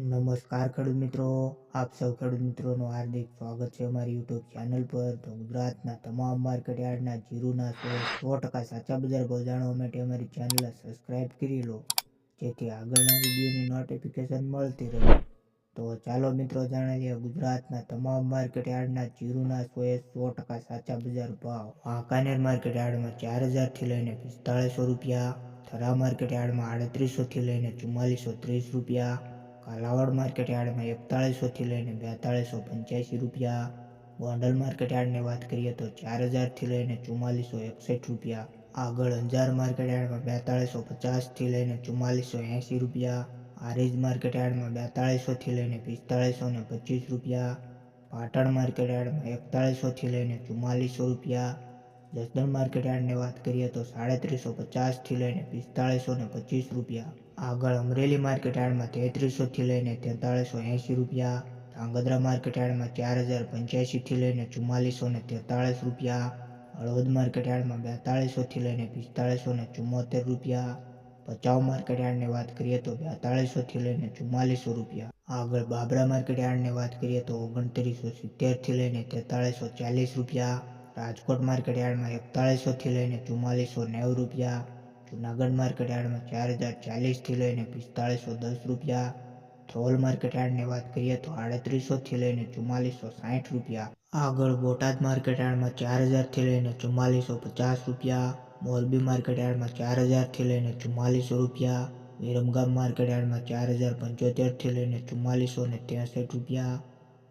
નમસ્કાર ખેડૂત મિત્રો, આપ સૌ ખેડૂત મિત્રોનું હાર્દિક સ્વાગત છે અમારી યુટ્યુબ ચેનલ પર. તો ગુજરાતના તમામ માર્કેટ યાર્ડના જીરુના સો સો ટકા સાચા બજાર ભાવ જાણવા માટે અમારી ચેનલ સબસ્ક્રાઈબ કરી લો, જેથી આગળના વિડીયોની નોટિફિકેશન મળતી રહે. તો ચાલો મિત્રો જાણી લઈએ ગુજરાતના તમામ માર્કેટ યાર્ડના જીરુના સો એ સો ટકા સાચા બજાર ભાવ. વાંકાનેર માર્કેટ યાર્ડમાં ચાર હજારથી લઈને પિસ્તાળીસો રૂપિયા, થરા માર્કેટ યાર્ડમાં આડત્રીસોથી લઈને ચુમ્માલીસો ત્રીસ રૂપિયા કાલાવાડ માર્કેટ યાર્ડમાં એકતાળીસોથી લઈને બેતાળીસો પંચ્યાસી રૂપિયા. ગોંડલ માર્કેટ યાર્ડની વાત કરીએ તો ચાર હજારથી લઈને ચુમ્માલીસો એકસઠ રૂપિયા. આગળ અંજાર માર્કેટ યાર્ડમાં બેતાળીસો પચાસથી લઈને ચુમ્માલીસો એંસી રૂપિયા. આરેજ માર્કેટ યાર્ડમાં બેતાળીસોથી લઈને પિસ્તાળીસો ને પચીસ રૂપિયા. પાટણ માર્કેટ યાર્ડમાં એકતાળીસોથી લઈને ચુમ્માલીસો રૂપિયા. જસદણ માર્કેટ યાર્ડની વાત કરીએ તો સાડત્રીસો પચાસથી લઈને પિસ્તાળીસો ને પચીસ રૂપિયા. આગળ અમરેલી માર્કેટ યાર્ડમાં તેત્રીસોથી લઈને તેતાળીસો એંસી રૂપિયા ધ્રાંગધ્રા માર્કેટ યાર્ડમાં ચાર હજાર પંચ્યાસીથી લઈને ચુમ્માલીસો ને તેતાળીસ રૂપિયા, હળવદ માર્કેટ યાર્ડમાં બેતાળીસોથી લઈને પિસ્તાળીસો ને ચુમ્મોતેર રૂપિયા, ભચાઉ માર્કેટ યાર્ડની વાત કરીએ તો બેતાળીસોથી લઈને ચુમ્માલીસો રૂપિયા. આગળ બાબરા માર્કેટ યાર્ડની વાત કરીએ તો ઓગણત્રીસો સિત્તેરથી લઈને તેતાળીસો ચાલીસ રૂપિયા, રાજકોટ માર્કેટ યાર્ડમાં એકતાળીસોથી લઈને ચુમ્માલીસો નેવું રૂપિયા જુનાગઢ માર્કેટ યાર્ડમાં ચાર હજાર ચાલીસથી લઈને પિસ્તાળીસો દસ રૂપિયા. ધ્રોલ માર્કેટ યાર્ડની વાત કરીએ તો આડત્રીસોથી લઈને ચુમ્માલીસો સાઠ રૂપિયા. આગળ બોટાદ માર્કેટ યાર્ડમાં ચાર હજારથી લઈને ચુમ્માલીસો પચાસ રૂપિયા. મોરબી માર્કેટ યાર્ડમાં ચાર હજારથી લઈને ચુમ્માલીસો રૂપિયા. વિરમગામ માર્કેટ યાર્ડમાં ચાર હજાર પંચોતેરથી લઈને ચુમ્માલીસો ને ત્રેસઠ રૂપિયા.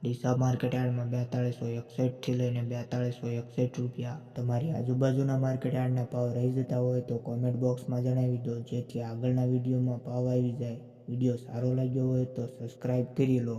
ડીસા માર્કેટ યાર્ડમાં બેતાળીસો એકસઠથી લઈને બેતાળીસો એકસઠ રૂપિયા. તમારી આજુબાજુના માર્કેટ યાર્ડના ભાવ રહી જતા હોય તો કોમેન્ટ બોક્સમાં જણાવી દો, જેથી આગળના વિડીયોમાં ભાવ આવી જાય. વીડિયો સારો લાગ્યો હોય તો સબસ્ક્રાઈબ કરી લો.